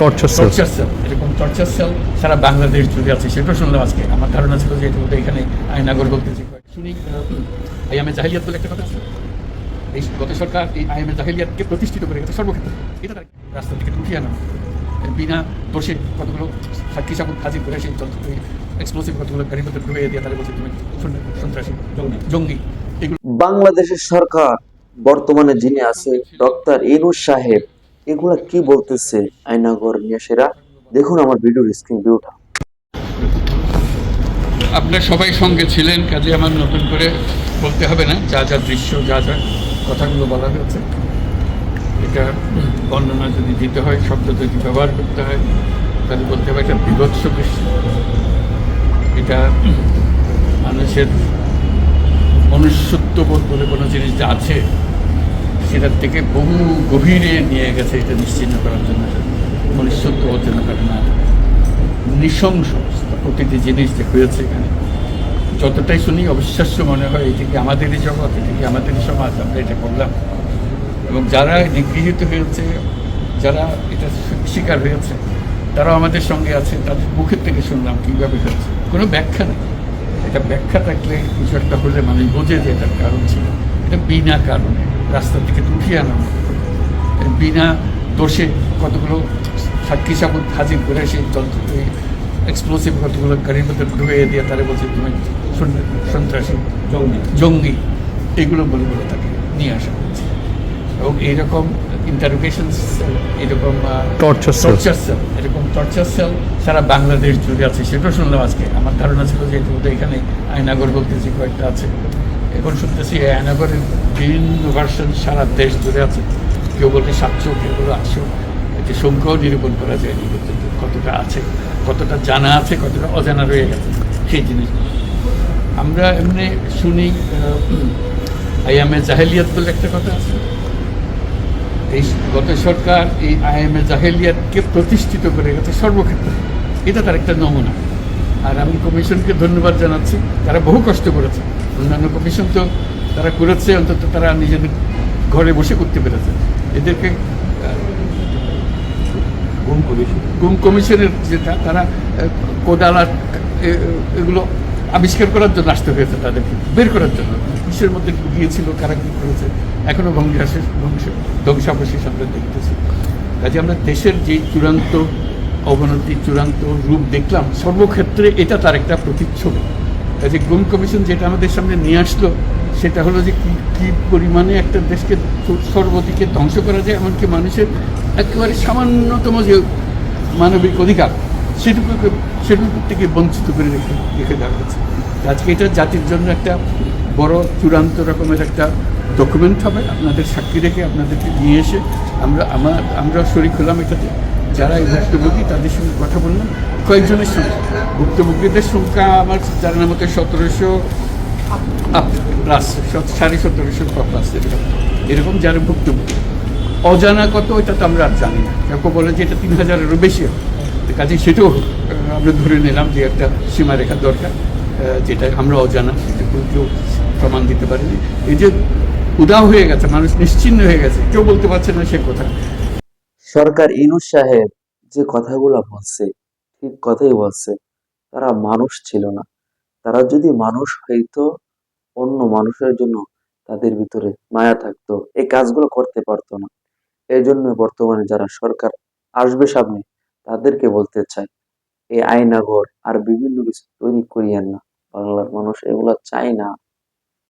Torture cell torture cell এরকম torture cell সারা বাংলাদেশ জুড়ে আছে। সেটা শুনলাম আজকে। আমার ধারণা ছিল যে এটা বোধহয় এখানে আইনাগর বলতে শুনি আই এম জাহিলিয়াত বলে একটা কথা আছে এই গত সরকার এই আই এম জাহিলিয়াতকে প্রতিষ্ঠিত করে গেছে সর্বক্ষেত্রে। এটা তার রাস্তা থেকে উঠিয়ে আনা। বিনা দোষে কতগুলো সাক্ষী সাবুত হাজির করে সেই যন্ত্র এক্সপ্লোসিভ কতগুলো গাড়ির মধ্যে ঢুকে দিয়ে তারা বলছে তুমি সন্ত্রাসী, জঙ্গি বাংলাদেশের সরকার বর্তমানে যিনি আছে ডক্টর ইনুস সাহেব এগুলা কি বলতেছে আয়নাগর নিয়াসেরা দেখুন আমার ভিডিওর স্ক্রিন ভিউটা আপনার সবাই সঙ্গে ছিলেন, কাজে আমার নতুন করে বলতে হবে না, যা যা দৃশ্য, যা যা কথাগুলো বলা হয়েছে। এটা বর্ণনা যদি দিতে হয়, শব্দ যদি ব্যবহার করতে হয়, তাহলে বলতে হবে একটা বিভৎস দৃশ্য। এটা মানুষের মনুষ্যত্ববোধ বলে কোনো জিনিস যা আছে সেটার থেকে বহু গভীরে নিয়ে গেছে এটা নিশ্চিন্ন করার জন্য। মনুষ্যত্ববোধ যেন করে না। নৃশংস প্রতিটি জিনিস যে হয়েছে এখানে। যতটাই শুনি, অবিশ্বাস্য মনে হয়, এটি কি আমাদেরই জগৎ, এটি কি আমাদেরই সমাজ? আমরা এটা করলাম এবং যারা নিগৃহীত হয়েছে, যারা এটা শিকার হয়েছে, তারাও আমাদের সঙ্গে আছে, তাদের মুখের থেকে শুনলাম কীভাবে হয়েছে। কোনো ব্যাখ্যা নেই। এটা ব্যাখ্যা থাকলে কিছু একটা হলে মানুষ বোঝে যে এটার কারণ ছিল। এটা বিনা কারণে। রাস্তা থেকে উঠিয়ে আনা বিনা দোষে কতগুলো সাক্ষী সাবুত হাজির করে সেই যন্ত্র এক্সপ্লোসিভ কতগুলো গাড়ির মধ্যে ঢুকে দিয়ে তারা বলছে তুমি সন্ত্রাসী জঙ্গি। জঙ্গি। এগুলো বলে বলে তাকে নিয়ে আসা হচ্ছে। এবং এইরকম ইন্টারোগেশন এরকম. টর্চার সেল এরকম টর্চার সেল সারা বাংলাদেশ জুড়ে আছে। সেটাও শুনলাম আজকে। আমার ধারণা ছিল যে এখানে আয়নাগর বলতে যে কয়েকটা আছে। এখন শুনতেছি আয়নাগরের বিভিন্ন ভার্সন সারা দেশ জুড়ে আছে। কেউ বলে সাতশো, কেউ বলে আটশো। যে সংখ্যাও নিরূপণ করা যায়নি, পর্যন্ত কতটা আছে, কতটা জানা আছে, কতটা অজানা রয়ে গেছে, সেই জিনিসগুলো আমরা এমনি শুনি আইএমএ জাহেলিয়াত বলে একটা কথা আছে। এই গত সরকার এই আইএমএ জাহেলিয়াতকে প্রতিষ্ঠিত করে গেছে সর্বক্ষেত্রে। এটা তার একটা নমুনা। আর আমি কমিশনকে ধন্যবাদ জানাচ্ছি, তারা বহু কষ্ট করেছে। অন্যান্য কমিশন তো তারা করেছে অন্তত তারা নিজেদের ঘরে বসে করতে পেরেছে। এদেরকে আহ, গুম কমিশনের যেটা তারা কোদাল এগুলো আবিষ্কার করার জন্য আসতে হয়েছে তাদেরকে বের করার জন্য। কিসের মধ্যে গিয়েছিল কারা কি করেছে এখনও ধ্বংসাশেষ ধ্বংস ধ্বংসাবশেষ আমরা দেখতেছি। কাজে আমরা দেশের যে চূড়ান্ত অবনতি চূড়ান্ত রূপ দেখলাম সর্বক্ষেত্রে এটা তার একটা প্রতিচ্ছবি। কাজে গুম কমিশন যেটা আমাদের সামনে নিয়ে আসলো, সেটা হলো যে কী কী পরিমাণে একটা দেশকে সর্বদিকে ধ্বংস করা যায়, এমনকি মানুষের একেবারে সামান্যতম যে মানবিক অধিকার সেটুকুকে সেটুকু থেকে বঞ্চিত করে রেখে রেখে দেওয়া হয়েছে। আজকে এটা জাতির জন্য একটা বড় চূড়ান্ত রকমের একটা ডকুমেন্ট হবে। আপনাদের সাক্ষী রেখে আপনাদেরকে নিয়ে এসে আমরা, আমার, আমরা শরিক হলাম এটাতে। যারা এই ভুক্তভোগী তাদের সঙ্গে কথা বললাম। কয়েকজনের সঙ্গে। ভুক্তভোগীদের সংখ্যা আমার জানার মতো সতেরোশো প্লাস সাড়ে সতেরোশো প্লাস এরকম। যারা ভুক্তভোগী। অজানা কত এটা তো আমরা আর জানি না। কেউ বলে যে এটা তিন হাজারেরও বেশি হবে। কাজে সেটাও আমরা ধরে নিলাম যে একটা সীমারেখা দরকার যেটা আমরা অজানা, সেটা কেউ প্রমাণ দিতে পারেনি। এই যে উদাও হয়ে গেছে, মানুষ নিশ্চিন্ন হয়ে গেছে। কেউ বলতে পারছে না সে কথা। সরকার ইনুস সাহেব যে কথাগুলো বলছে, ঠিক কথাই বলছে, তারা মানুষ ছিল না। তারা যদি মানুষ হইতো, অন্য মানুষের জন্য তাদের ভিতরে মায়া থাকতো, এই কাজগুলো করতে পারতো না। এই জন্য বর্তমানে যারা সরকার আসবে সামনে, তাদেরকে বলতে চাই এই আয়নাঘর আর বিভিন্ন কিছু তৈরি করিয়েন না। বাংলার মানুষ এগুলো চায় না।